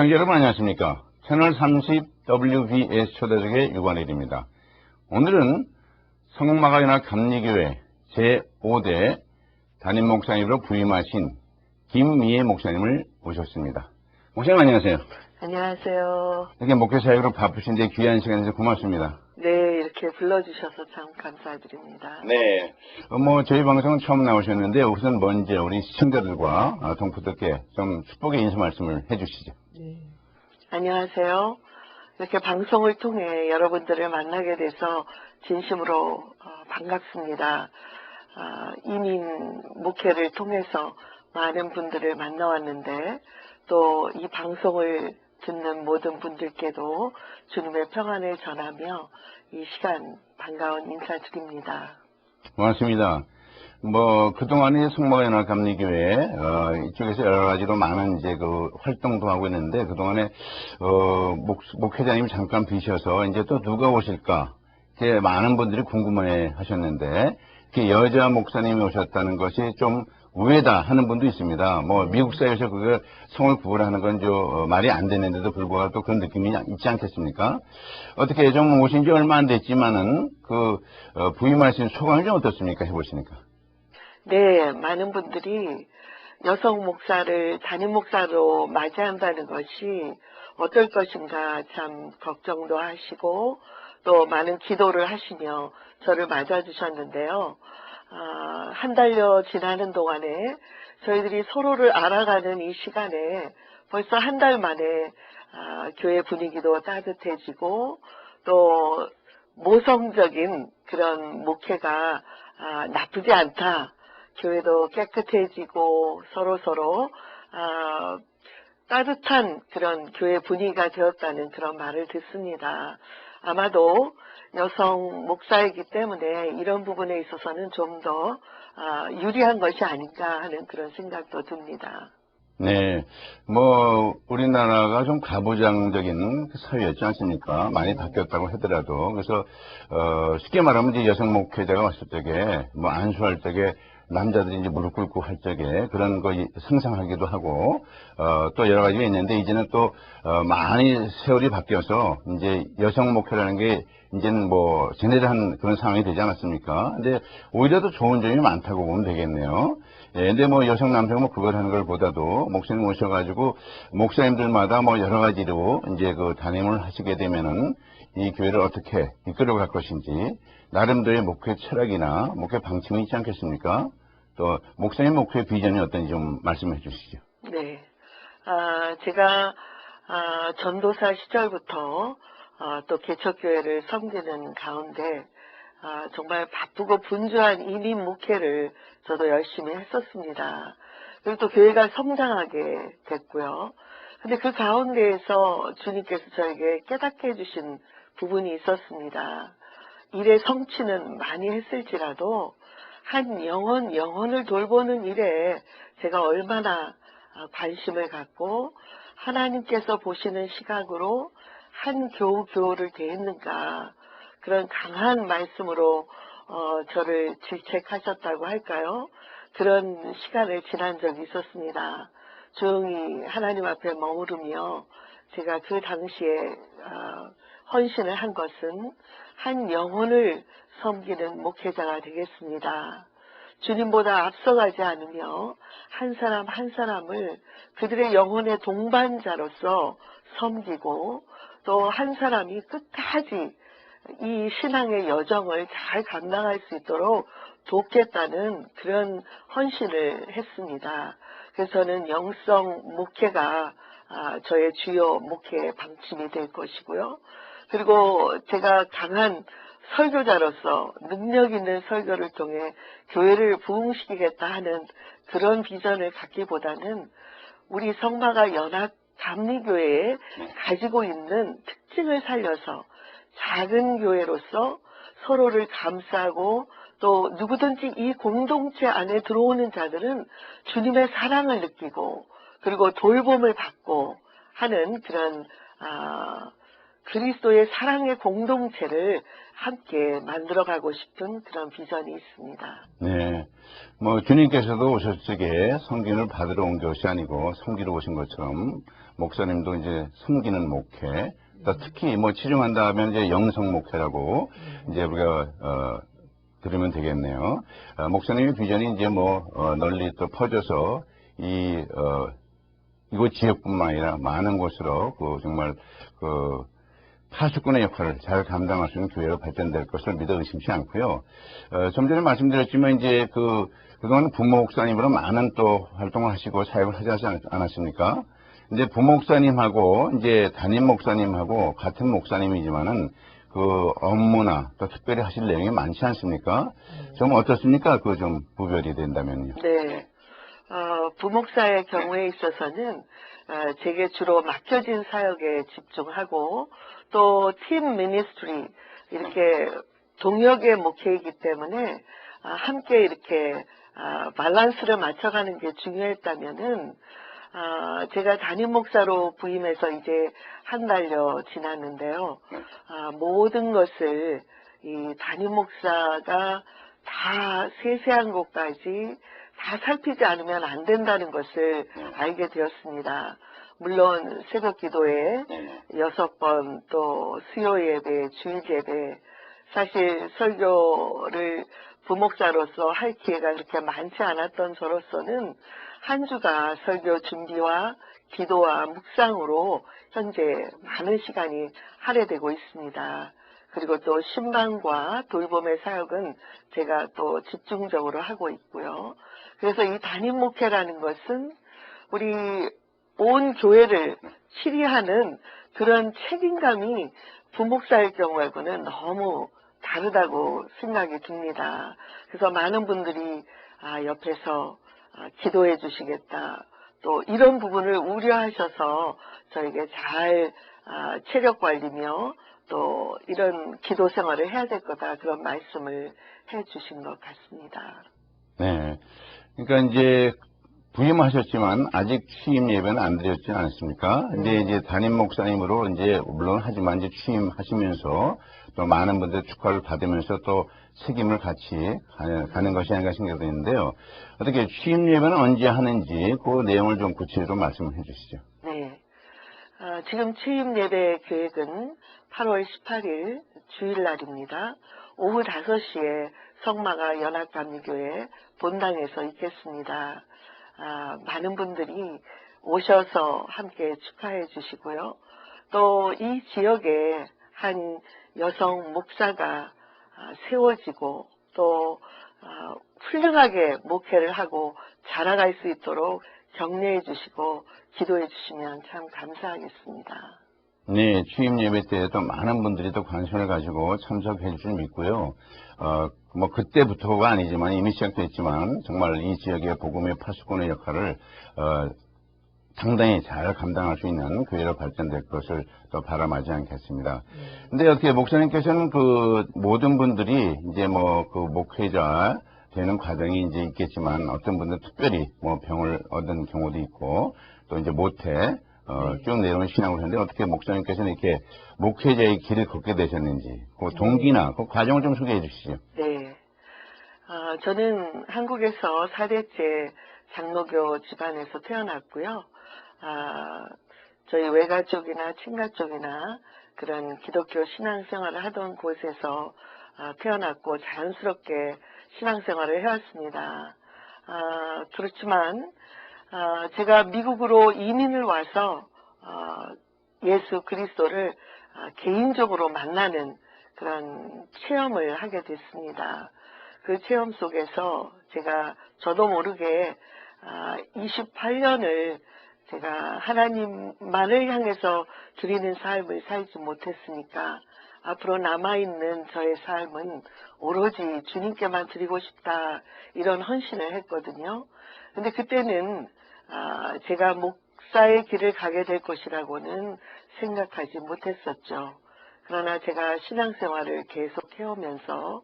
시청자 여러분 안녕하십니까. 채널 30 WBS 초대석의 유관일입니다. 오늘은 성마가연합 감리교회 제5대 담임 목사님으로 부임하신 김미애 목사님을 모셨습니다. 목사님 안녕하세요. 안녕하세요. 이렇게 목회 사역으로 바쁘신데 귀한 시간 내서 고맙습니다. 네, 이렇게 불러주셔서 참 감사드립니다. 네. 어, 뭐 저희 방송은 처음 나오셨는데 우선 먼저 우리 시청자들과 어, 동포들께 좀 축복의 인사 말씀을 해주시죠. 안녕하세요. 이렇게 방송을 통해 여러분들을 만나게 돼서 진심으로 어, 반갑습니다. 아, 이민 목회를 통해서 많은 분들을 만나왔는데 또 이 방송을 듣는 모든 분들께도 주님의 평안을 전하며 이 시간 반가운 인사드립니다. 고맙습니다. 뭐 그동안에 성모연합 감리교회 어, 이쪽에서 여러 가지로 많은 이제 그 활동도 하고 있는데 그동안에 어, 목, 목회자님이 잠깐 비셔서 이제 또 누가 오실까 이제 많은 분들이 궁금해 하셨는데 이렇게 여자 목사님이 오셨다는 것이 좀 우회다 하는 분도 있습니다. 뭐 미국 사회에서 그걸 성을 구분하는 건저 말이 안 되는데도 불구하고 또 그런 느낌이 있지 않겠습니까? 어떻게 예정 오신 지 얼마 안 됐지만은 그 어, 부임하신 소감이 좀 어떻습니까? 해보시니까. 네, 많은 분들이 여성 목사를 담임 목사로 맞이한다는 것이 어떨 것인가 참 걱정도 하시고 또 많은 기도를 하시며 저를 맞아주셨는데요. 아, 한 달여 지나는 동안에 저희들이 서로를 알아가는 이 시간에 벌써 한 달 만에 아, 교회 분위기도 따뜻해지고 또 모성적인 그런 목회가 아, 나쁘지 않다. 교회도 깨끗해지고 서로 서로 아, 따뜻한 그런 교회 분위기가 되었다는 그런 말을 듣습니다. 아마도 여성 목사이기 때문에 이런 부분에 있어서는 좀더 유리한 것이 아닌가 하는 그런 생각도 듭니다. 네, 뭐 우리나라가 좀 가부장적인 사회였지 않습니까? 많이 바뀌었다고 하더라도 그래서 어, 쉽게 말하면 이제 여성 목회자가 왔을 적에 뭐 안수할 적에 남자들이 이제 무릎 꿇고 할 적에 그런 거 상상하기도 하고 어, 또 여러 가지가 있는데 이제는 또 어, 많이 세월이 바뀌어서 이제 여성 목회라는 게 이제는 뭐 제네들한 그런 상황이 되지 않았습니까? 근데 오히려 더 좋은 점이 많다고 보면 되겠네요. 예, 근데 뭐 여성 남성 뭐 그걸 하는 걸 보다도 목사님 오셔가지고 목사님들마다 뭐 여러 가지로 이제 그 단임을 하시게 되면은 이 교회를 어떻게 이끌어갈 것인지 나름대로의 목회 철학이나 목회 방침이 있지 않겠습니까? 또 목사님 목회 비전이 어떤지 좀 말씀해 주시죠. 네. 아, 제가 아, 전도사 시절부터 아, 또 개척교회를 섬기는 가운데 아, 정말 바쁘고 분주한 이민 목회를 저도 열심히 했었습니다. 그리고 또 교회가 성장하게 됐고요. 근데 그 가운데에서 주님께서 저에게 깨닫게 해주신 부분이 있었습니다. 일의 성취는 많이 했을지라도 한 영혼, 영혼을 돌보는 일에 제가 얼마나 아, 관심을 갖고 하나님께서 보시는 시각으로 한 교우 교우를 대했는가 그런 강한 말씀으로 어, 저를 질책하셨다고 할까요? 그런 시간을 지난 적이 있었습니다. 조용히 하나님 앞에 머무르며 제가 그 당시에 어, 헌신을 한 것은 한 영혼을 섬기는 목회자가 되겠습니다. 주님보다 앞서가지 않으며 한 사람 한 사람을 그들의 영혼의 동반자로서 섬기고 또 한 사람이 끝까지 이 신앙의 여정을 잘 감당할 수 있도록 돕겠다는 그런 헌신을 했습니다. 그래서 저는 영성 목회가 아, 저의 주요 목회 방침이 될 것이고요. 그리고 제가 강한 설교자로서 능력 있는 설교를 통해 교회를 부흥시키겠다 하는 그런 비전을 갖기보다는 우리 성마가 연합 감리교회에 가지고 있는 특징을 살려서 작은 교회로서 서로를 감싸고 또 누구든지 이 공동체 안에 들어오는 자들은 주님의 사랑을 느끼고 그리고 돌봄을 받고 하는 그런 아, 그리스도의 사랑의 공동체를 함께 만들어가고 싶은 그런 비전이 있습니다. 네. 뭐, 주님께서도 오셨을 적에 성gin을 받으러 온 것이 아니고 섬기러 오신 것처럼, 목사님도 이제 섬기는 목회, 또 특히 뭐 치중한다 하면 이제 영성 목회라고 이제 우리가, 어, 들으면 되겠네요. 어, 목사님의 비전이 이제 뭐, 어, 널리 또 퍼져서 이, 어, 이곳 지역뿐만 아니라 많은 곳으로 그 정말 그 파수꾼의 역할을 잘 감당할 수 있는 교회로 발전될 것을 믿어 의심치 않고요. 어, 좀 전에 말씀드렸지만 이제 그 그동안 부모 목사님으로 많은 또 활동을 하시고 사역을 하지 않- 않았습니까? 이제 부모 목사님하고 이제 담임 목사님하고 같은 목사님이지만은 그 업무나 또 특별히 하실 내용이 많지 않습니까? 좀 어떻습니까? 그 좀 구별이 된다면요. 네. 어, 부목사의 경우에 있어서는 어, 제게 주로 맡겨진 사역에 집중하고 또 팀 미니스트리 이렇게 동역의 목회이기 때문에 아, 함께 이렇게 아, 밸런스를 맞춰가는 게 중요했다면은 아, 제가 담임 목사로 부임해서 이제 한 달여 지났는데요. 아, 모든 것을 이 담임 목사가 다 세세한 것까지 다 살피지 않으면 안 된다는 것을 알게 되었습니다. 물론 새벽 기도에 여섯 번 또 수요 예배, 주일 예배 사실 설교를 부목사로서 할 기회가 그렇게 많지 않았던 저로서는 한 주가 설교 준비와 기도와 묵상으로 현재 많은 시간이 할애되고 있습니다. 그리고 또 신방과 돌봄의 사역은 제가 또 집중적으로 하고 있고요. 그래서 이 담임 목회라는 것은 우리 온 교회를 치리하는 그런 책임감이 부목사일 경우하고는 너무 다르다고 생각이 듭니다. 그래서 많은 분들이 아, 옆에서 아, 기도해 주시겠다. 또 이런 부분을 우려하셔서 저에게 잘 아, 체력 관리며 또 이런 기도 생활을 해야 될 거다 그런 말씀을 해 주신 것 같습니다. 네. 그러니까 이제 부임하셨지만 아직 취임 예배는 안 드렸지 않습니까? 근데 이제 담임 목사님으로 이제 물론 하지만 이제 취임하시면서 또 많은 분들 축하를 받으면서 또 책임을 같이 가는, 것이 아닌가 생각이 드는데요. 어떻게 취임 예배는 언제 하는지 그 내용을 좀 구체적으로 말씀을 해 주시죠. 네. 아, 지금 취임 예배 계획은 8월 18일 주일날입니다. 오후 5시에 성마가 연합감리교회 본당에서 있겠습니다. 아, 많은 분들이 오셔서 함께 축하해 주시고요. 또 이 지역에 한 여성 목사가 아, 세워지고 또 아, 훌륭하게 목회를 하고 자라갈 수 있도록 격려해 주시고 기도해 주시면 참 감사하겠습니다. 네, 취임 예배 때에도 많은 분들이 또 관심을 가지고 참석해 줄 믿고요. 어, 뭐 그때부터가 아니지만 이미 시작됐지만 정말 이 지역의 복음의 파수꾼의 역할을 어, 상당히 잘 감당할 수 있는 교회로 발전될 것을 또 바람하지 않겠습니다. 근데 어떻게 목사님께서는 그 모든 분들이 이제 뭐 그 목회자 되는 과정이 이제 있겠지만 어떤 분들 특별히 뭐 병을 얻은 경우도 있고 또 이제 모태 어, 쭉 내려온 신앙을 했는데 어떻게 목사님께서는 이렇게 목회자의 길을 걷게 되셨는지 그 동기나 그 과정을 좀 소개해 주시죠. 네. 아, 저는 한국에서 4대째 장로교 집안에서 태어났고요. 아, 저희 외가 쪽이나 친가 쪽이나 그런 기독교 신앙생활을 하던 곳에서 아, 태어났고 자연스럽게 신앙생활을 해왔습니다. 아, 그렇지만 아, 제가 미국으로 이민을 와서 아, 예수 그리스도를 아, 개인적으로 만나는 그런 체험을 하게 됐습니다. 그 체험 속에서 제가 저도 모르게 28년을 제가 하나님만을 향해서 드리는 삶을 살지 못했으니까 앞으로 남아있는 저의 삶은 오로지 주님께만 드리고 싶다 이런 헌신을 했거든요. 근데 그때는 아, 제가 목사의 길을 가게 될 것이라고는 생각하지 못했었죠. 그러나 제가 신앙생활을 계속 해오면서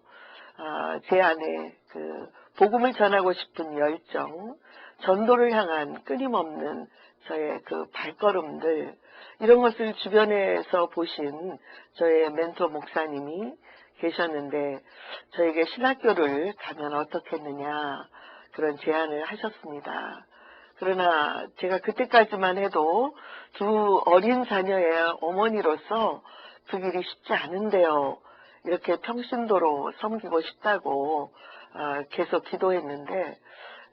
아, 제 안에 그 복음을 전하고 싶은 열정, 전도를 향한 끊임없는 저의 그 발걸음들, 이런 것을 주변에서 보신 저의 멘토 목사님이 계셨는데 저에게 신학교를 가면 어떻겠느냐 그런 제안을 하셨습니다. 그러나 제가 그때까지만 해도 두 어린 자녀의 어머니로서 그 길이 쉽지 않은데요. 이렇게 평신도로 섬기고 싶다고 아, 계속 기도했는데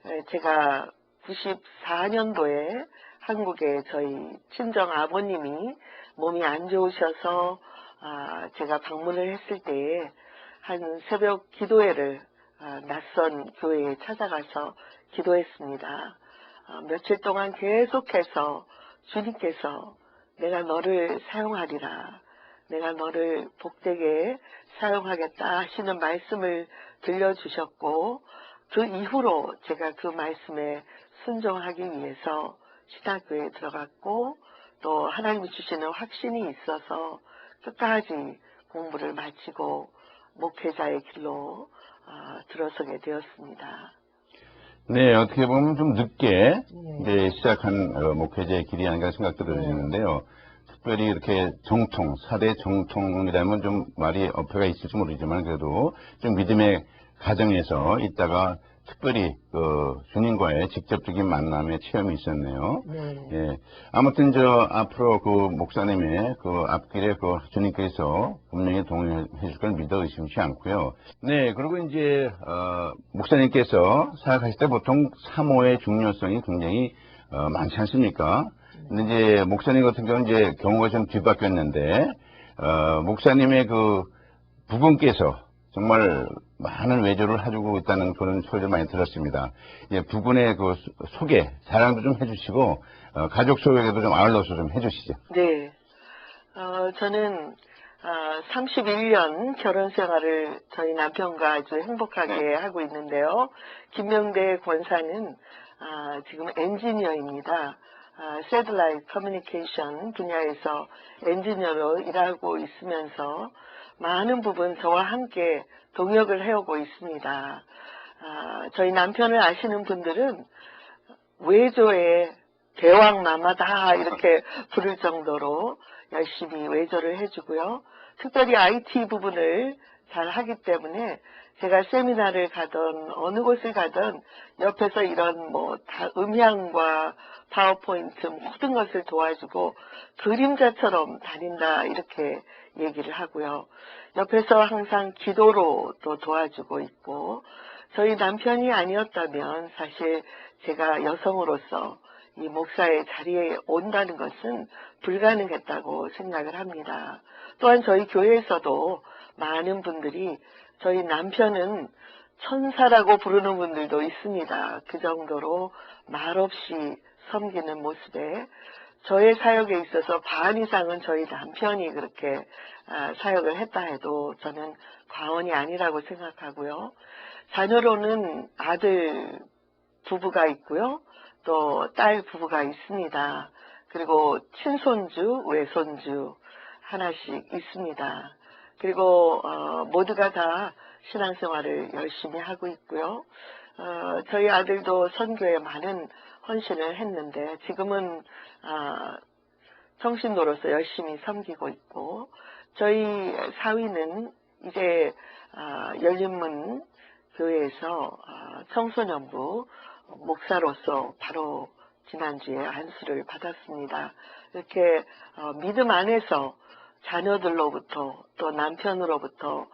에, 제가 94년도에 한국에 저희 친정 아버님이 몸이 안 좋으셔서 아, 제가 방문을 했을 때에 한 새벽 기도회를 아, 낯선 교회에 찾아가서 기도했습니다. 아, 며칠 동안 계속해서 주님께서 내가 너를 사용하리라. 내가 너를 복되게 사용하겠다 하시는 말씀을 들려주셨고 그 이후로 제가 그 말씀에 순종하기 위해서 신학교에 들어갔고 또 하나님이 주시는 확신이 있어서 끝까지 공부를 마치고 목회자의 길로 아, 들어서게 되었습니다. 네, 어떻게 보면 좀 늦게 네. 이제 시작한 어, 목회자의 길이 아닌가 생각 들어지는데요. 특별히 이렇게 정통, 사대 정통이라면 좀 말이 어폐가 있을지 모르지만 그래도 좀 믿음의 가정에서 있다가 특별히 그 주님과의 직접적인 만남의 체험이 있었네요. 네. 예. 아무튼 저 앞으로 그 목사님의 그 앞길에 그 주님께서 분명히 동행해 줄 걸 믿어 의심치 않고요. 네, 그리고 이제 어, 목사님께서 사역하실 때 보통 사모의 중요성이 굉장히 어, 많지 않습니까? 근데 이제 목사님 같은 경우는 이제 경우가 좀 뒤바뀌었는데 어, 목사님의 그 부분께서 정말 많은 외조를 해주고 있다는 그런 소리를 많이 들었습니다. 예, 부분의 그 소- 소개, 자랑도 좀 해주시고, 어, 가족 소개도 좀 아울러서 좀 해주시죠. 네. 어, 저는 아, 31년 결혼 생활을 저희 남편과 아주 행복하게 하고 있는데요. 김명대 권사는 아, 지금 엔지니어입니다. 아, 새들라이트 커뮤니케이션 분야에서 엔지니어로 일하고 있으면서 많은 부분 저와 함께 동역을 해오고 있습니다. 아, 저희 남편을 아시는 분들은 외조의 대왕 마마다 이렇게 부를 정도로 열심히 외조를 해주고요. 특별히 IT 부분을 잘 하기 때문에 제가 세미나를 가던 어느 곳을 가던 옆에서 이런 뭐다 음향과 파워포인트 모든 것을 도와주고 그림자처럼 다닌다 이렇게 얘기를 하고요. 옆에서 항상 기도로 또 도와주고 있고 저희 남편이 아니었다면 사실 제가 여성으로서 이 목사의 자리에 온다는 것은 불가능했다고 생각을 합니다. 또한 저희 교회에서도 많은 분들이 저희 남편은 천사라고 부르는 분들도 있습니다. 그 정도로 말없이 섬기는 모습에 저의 사역에 있어서 반 이상은 저희 남편이 그렇게 아, 사역을 했다 해도 저는 과언이 아니라고 생각하고요. 자녀로는 아들 부부가 있고요. 또 딸 부부가 있습니다. 그리고 친손주, 외손주 하나씩 있습니다. 그리고 어, 모두가 다 신앙생활을 열심히 하고 있고요. 어, 저희 아들도 선교에 많은 헌신을 했는데 지금은 아, 청신도로서 열심히 섬기고 있고 저희 사위는 이제 아, 열린문 교회에서 아, 청소년부 목사로서 바로 지난주에 안수를 받았습니다. 이렇게 어, 믿음 안에서 자녀들로부터 또 남편으로부터 어,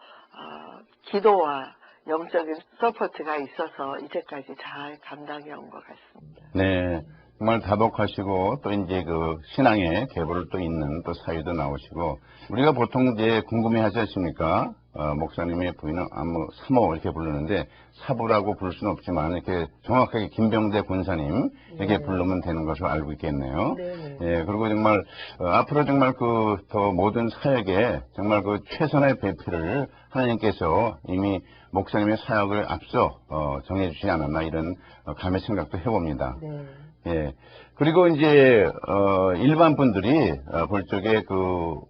기도와 영적인 서포트가 있어서 이제까지 잘 감당해 온 것 같습니다. 네. 정말 다복하시고, 또 이제 그 신앙의 계보를 또 있는 또 사유도 나오시고, 우리가 보통 이제 궁금해 하지 않습니까? 어, 목사님의 부인은 아무 사모 이렇게 부르는데, 사부라고 부를 수는 없지만, 이렇게 정확하게 김병대 권사님, 이렇게 네. 부르면 되는 것으로 알고 있겠네요. 네. 예, 그리고 정말, 어, 앞으로 정말 그, 더 모든 사역에 정말 그 최선의 배필을 하나님께서 이미 목사님의 사역을 앞서, 어, 정해주시지 않았나 이런 어, 감의 생각도 해봅니다. 네. 예. 그리고 이제, 어, 일반 분들이 어, 볼 적에 그,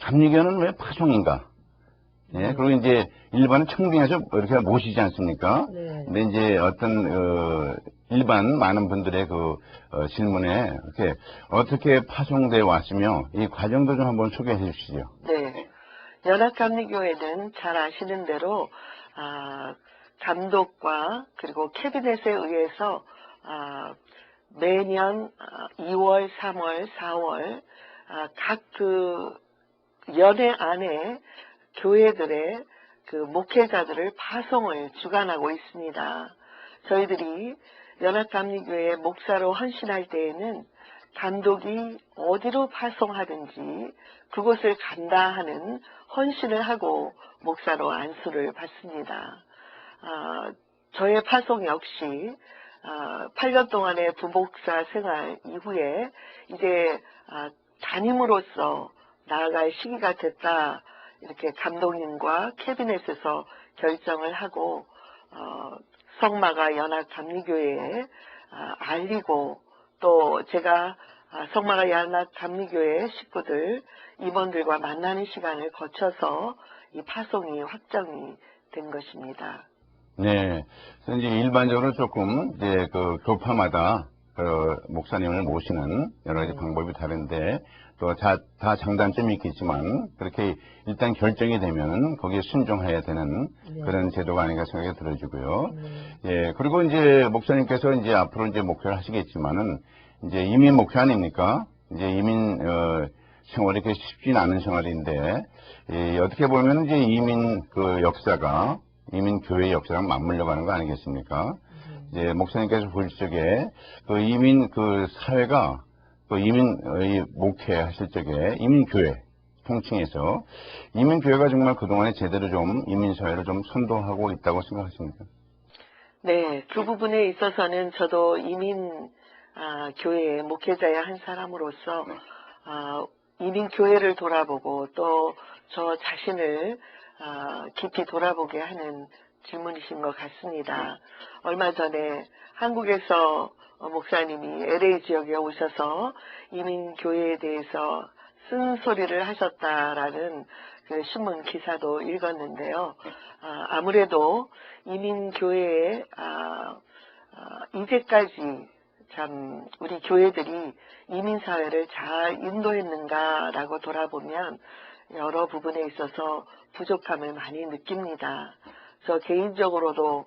감리교는 왜 파종인가? 예, 그리고 이제 일반은 청빙해서 이렇게 모시지 않습니까? 네. 근데 이제 어떤 어, 일반 많은 분들의 그 어, 질문에 이렇게 어떻게 파송돼 왔으며 이 과정도 좀 한번 소개해 주시죠. 네. 연합감리교회는 잘 아시는 대로 아, 감독과 그리고 캐비넷에 의해서 아, 매년 아, 2월, 3월, 4월 아, 각그 연회 안에 교회들의 그 목회자들을 파송을 주관하고 있습니다. 저희들이 연합감리교회 목사로 헌신할 때에는 감독이 어디로 파송하든지 그곳을 간다 하는 헌신을 하고 목사로 안수를 받습니다. 아, 저의 파송 역시 아, 8년 동안의 부목사 생활 이후에 이제 아, 담임으로서 나아갈 시기가 됐다 이렇게 감독님과 캐비넷에서 결정을 하고 어, 성마가 연합 감리교회에 아, 알리고 또 제가 아, 성마가 연합 감리교회 식구들 임원들과 만나는 시간을 거쳐서 이 파송이 확정이 된 것입니다. 네. 그래서 이제 일반적으로 조금 이제 그 교파마다 그 목사님을 모시는 여러 가지 방법이 다른데 또 다 장단점이 있겠지만 그렇게 일단 결정이 되면 거기에 순종해야 되는 네. 그런 제도가 아닌가 생각이 들어지고요. 예, 그리고 이제 목사님께서 이제 앞으로 이제 목표를 하시겠지만은 이제 이민 목표 아닙니까? 이제 이민 어, 생활이 그렇게 쉽진 않은 생활인데 예, 어떻게 보면 이제 이민 그 역사가 이민 교회 역사랑 맞물려 가는 거 아니겠습니까? 이제 목사님께서 볼 적에 그 이민 그 사회가 그 이민 어, 이 목회 하실 적에 이민 교회 통칭해서 이민 교회가 정말 그동안에 제대로 좀 이민 사회를 좀 선도하고 있다고 생각하십니까? 네, 그 부분에 있어서는 저도 이민 아, 교회의 목회자의 한 사람으로서 아, 이민 교회를 돌아보고 또 저 자신을 아, 깊이 돌아보게 하는 질문이신 것 같습니다. 얼마 전에 한국에서 어, 목사님이 LA 지역에 오셔서 이민 교회에 대해서 쓴 소리를 하셨다라는 그 신문 기사도 읽었는데요. 아, 아무래도 이민 교회에 아, 아, 이제까지 참 우리 교회들이 이민 사회를 잘 인도했는가라고 돌아보면 여러 부분에 있어서 부족함을 많이 느낍니다. 저 개인적으로도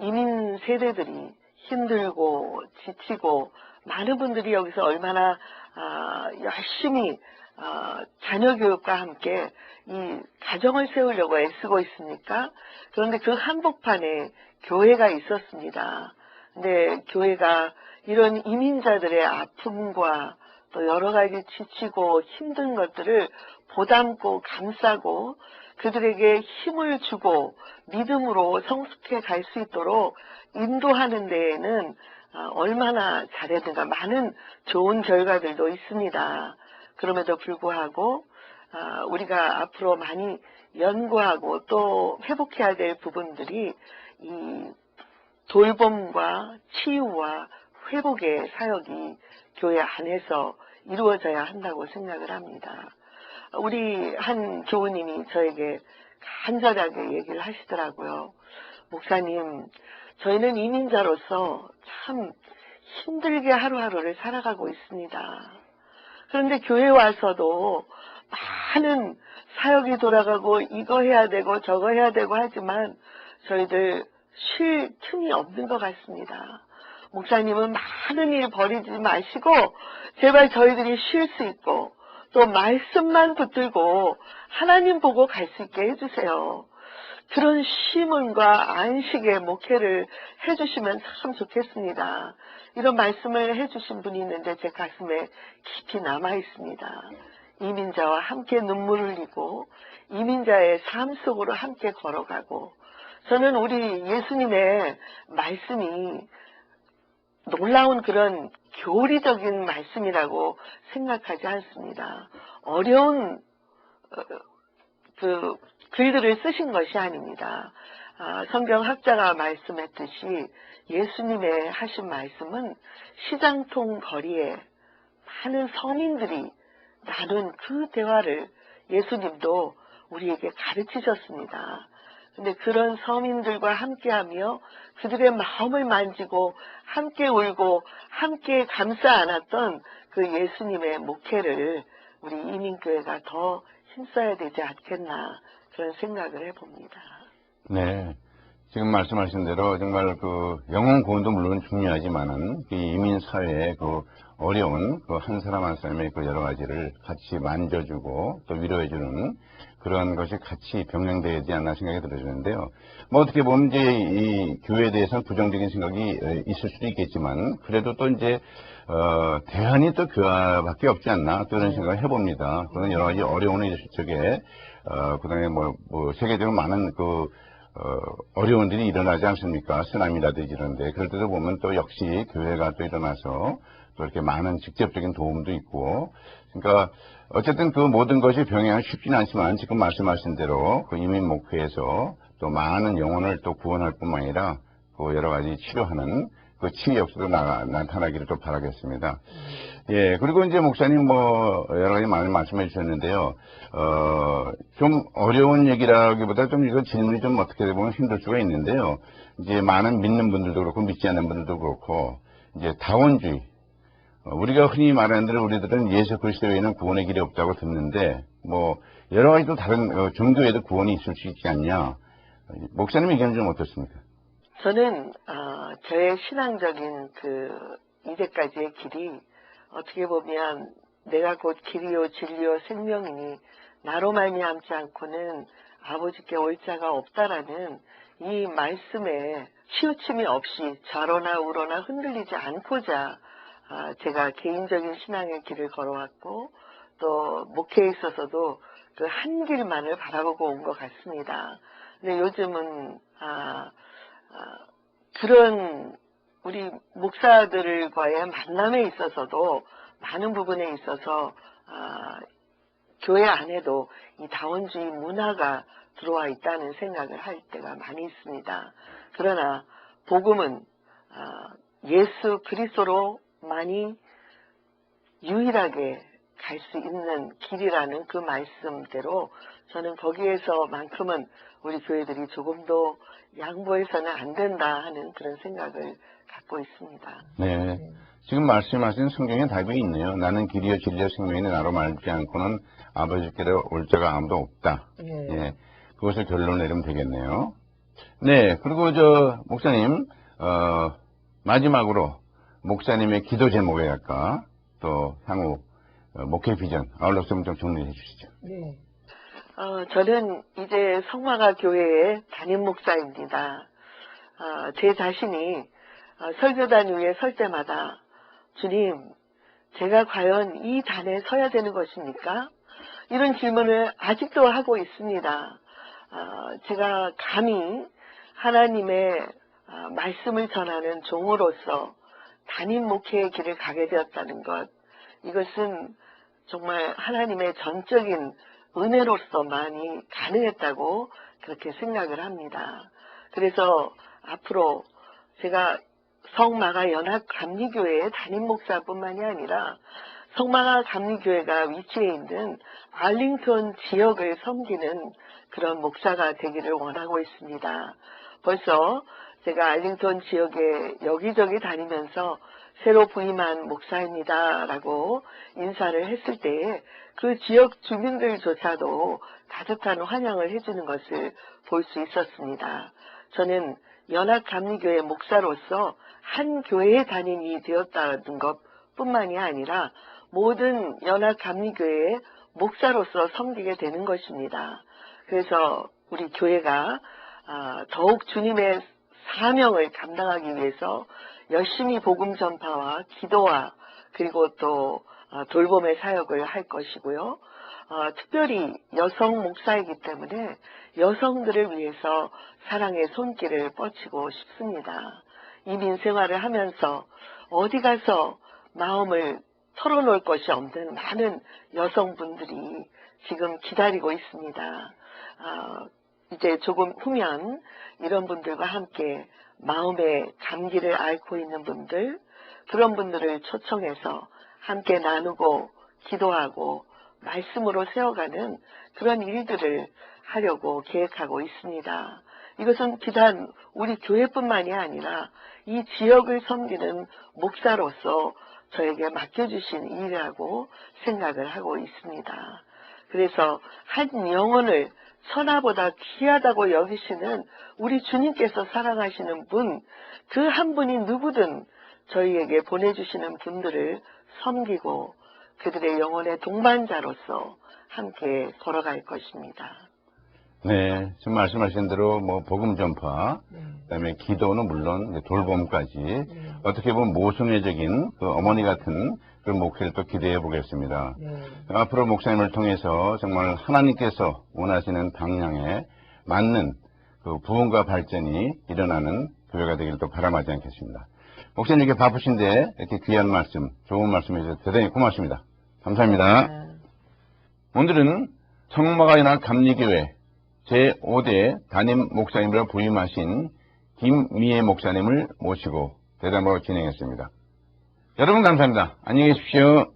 이민 세대들이 힘들고 지치고 많은 분들이 여기서 얼마나 아, 열심히 아, 자녀 교육과 함께 이 가정을 세우려고 애쓰고 있습니까? 그런데 그 한복판에 교회가 있었습니다. 근데 교회가 이런 이민자들의 아픔과 또 여러 가지 지치고 힘든 것들을 보담고 감싸고 그들에게 힘을 주고 믿음으로 성숙해 갈 수 있도록 인도하는 데에는 아, 얼마나 잘했는가 많은 좋은 결과들도 있습니다. 그럼에도 불구하고 아, 우리가 앞으로 많이 연구하고 또 회복해야 될 부분들이 이 돌봄과 치유와 회복의 사역이 교회 안에서 이루어져야 한다고 생각을 합니다. 우리 한 교우님이 저에게 간절하게 얘기를 하시더라고요. 목사님, 저희는 이민자로서 참 힘들게 하루하루를 살아가고 있습니다. 그런데 교회 와서도 많은 사역이 돌아가고 이거 해야 되고 저거 해야 되고 하지만 저희들 쉴 틈이 없는 것 같습니다. 목사님은 많은 일 버리지 마시고 제발 저희들이 쉴 수 있고 또 말씀만 붙들고 하나님 보고 갈 수 있게 해주세요. 그런 시문과 안식의 목회를 해주시면 참 좋겠습니다. 이런 말씀을 해주신 분이 있는데 제 가슴에 깊이 남아 있습니다. 이민자와 함께 눈물을 흘리고 이민자의 삶 속으로 함께 걸어가고 저는 우리 예수님의 말씀이 놀라운 그런 교리적인 말씀이라고 생각하지 않습니다. 어려운 어, 그 글들을 쓰신 것이 아닙니다. 아, 성경학자가 말씀했듯이 예수님의 하신 말씀은 시장통 거리에 많은 서민들이 나눈 그 대화를 예수님도 우리에게 가르치셨습니다. 근데 그런 서민들과 함께하며 그들의 마음을 만지고 함께 울고 함께 감싸 안았던 그 예수님의 목회를 우리 이민교회가 더 힘써야 되지 않겠나 그런 생각을 해봅니다. 네. 지금 말씀하신 대로 정말 그 영혼 구원도 물론 중요하지만은 그 이민 사회의 그 어려운 그 한 사람 한 사람의 그 여러 가지를 같이 만져주고 또 위로해주는 그런 것이 같이 병행되지 않나 생각이 들어지는데요. 뭐 어떻게 보면 이제 이 교회에 대해서는 부정적인 생각이 에, 있을 수도 있겠지만 그래도 또 이제 어, 대안이 또 교회밖에 없지 않나 또 이런 생각을 해봅니다. 그런 여러 가지 어려운 일 쪽에 어, 그다음에 뭐, 뭐 세계적으로 많은 그 어, 어려운 일이 일어나지 않습니까? 쓰나미라든지 이런데. 그럴 때도 보면 또 역시 교회가 또 일어나서 또 이렇게 많은 직접적인 도움도 있고. 그러니까 어쨌든 그 모든 것이 병행하기 쉽지는 않지만 지금 말씀하신 대로 그 이민 목회에서 또 많은 영혼을 또 구원할 뿐만 아니라 그 여러 가지 치료하는 그 치유 역사도 나, 나타나기를 또 바라겠습니다. 예, 그리고 이제 목사님 뭐 여러 가지 많이 말씀해 주셨는데요. 어, 좀 어려운 얘기라기보다 좀 이거 질문이 좀 어떻게 보면 힘들 수가 있는데요. 이제 많은 믿는 분들도 그렇고 믿지 않는 분들도 그렇고 이제 다원주의. 어, 우리가 흔히 말하는 대로 우리들은 예수 그리스도 외에는 구원의 길이 없다고 듣는데 뭐 여러 가지 또 다른 어, 종교에도 구원이 있을 수 있지 않냐. 목사님 의견은 좀 어떻습니까? 저는 어, 저의 신앙적인 그 이제까지의 길이 어떻게 보면 내가 곧 길이요 진리요 생명이니 나로 말미암지 않고는 아버지께 올 자가 없다라는 이 말씀에 치우침이 없이 좌로나 우로나 흔들리지 않고자 아, 제가 개인적인 신앙의 길을 걸어왔고 또 목회에 있어서도 그 한 길만을 바라보고 온 것 같습니다. 근데 요즘은 아, 아, 그런 우리 목사들과의 만남에 있어서도 많은 부분에 있어서 아, 교회 안에도 이 다원주의 문화가 들어와 있다는 생각을 할 때가 많이 있습니다. 그러나 복음은 아, 예수 그리스도로 만이 유일하게 갈 수 있는 길이라는 그 말씀대로 저는 거기에서만큼은 우리 교회들이 조금도 양보해서는 안 된다 하는 그런 생각을 갖고 있습니다. 네. 지금 말씀하신 성경에 답이 있네요. 나는 길이요 진리요 생명이니 나로 말지 않고는 아버지께로 올 자가 아무도 없다. 예. 그것을 결론 내리면 되겠네요. 네. 그리고 저 목사님 어, 마지막으로 목사님의 기도 제목에 할까 또 향후 어, 목회 비전 아울러서 좀 정리해 주시죠. 네. 어, 저는 이제 성마가 교회의 담임 목사입니다. 어, 제 자신이 어, 설교단 위에 설 때마다 주님, 제가 과연 이 단에 서야 되는 것입니까? 이런 질문을 아직도 하고 있습니다. 어, 제가 감히 하나님의 어, 말씀을 전하는 종으로서 담임 목회의 길을 가게 되었다는 것, 이것은 정말 하나님의 전적인 은혜로서만이 가능했다고 그렇게 생각을 합니다. 그래서 앞으로 제가 성마가 연합 감리교회의 담임 목사뿐만이 아니라 성마가 감리교회가 위치해 있는 알링턴 지역을 섬기는 그런 목사가 되기를 원하고 있습니다. 벌써 제가 알링턴 지역에 여기저기 다니면서 새로 부임한 목사입니다라고 인사를 했을 때에 그 지역 주민들조차도 따뜻한 환영을 해주는 것을 볼 수 있었습니다. 저는 연합감리교회 목사로서 한 교회의 단임이 되었다는 것 뿐만이 아니라 모든 연합감리교회의 목사로서 섬기게 되는 것입니다. 그래서 우리 교회가 아, 더욱 주님의 사명을 감당하기 위해서 열심히 복음 전파와 기도와 그리고 또 어, 돌봄의 사역을 할 것이고요. 어, 특별히 여성 목사이기 때문에 여성들을 위해서 사랑의 손길을 뻗치고 싶습니다. 이민 생활을 하면서 어디 가서 마음을 털어놓을 것이 없는 많은 여성분들이 지금 기다리고 있습니다. 어, 이제 조금 후면 이런 분들과 함께 마음의 감기를 앓고 있는 분들, 그런 분들을 초청해서 함께 나누고 기도하고 말씀으로 세워가는 그런 일들을 하려고 계획하고 있습니다. 이것은 비단 우리 교회뿐만이 아니라 이 지역을 섬기는 목사로서 저에게 맡겨주신 일이라고 생각을 하고 있습니다. 그래서 한 영혼을 천하보다 귀하다고 여기시는 우리 주님께서 사랑하시는 분, 그 한 분이 누구든 저희에게 보내주시는 분들을 섬기고 그들의 영혼의 동반자로서 함께 걸어갈 것입니다. 네, 지금 말씀하신 대로 뭐 복음 전파, 그다음에 기도는 물론 돌봄까지 어떻게 보면 모순회적인 그 어머니 같은 그런 목회를 또 기대해 보겠습니다. 앞으로 목사님을 통해서 정말 하나님께서 원하시는 방향에 맞는 그 부흥과 발전이 일어나는 교회가 되기를 또 바람하지 않겠습니다. 목사님 이렇게 바쁘신데 이렇게 귀한 말씀, 좋은 말씀 해주셔서 대단히 고맙습니다. 감사합니다. 오늘은 청마가이나 감리교회 제5대 담임 목사님으로 부임하신 김미애 목사님을 모시고 대담으로 진행했습니다. 여러분 감사합니다. 안녕히 계십시오.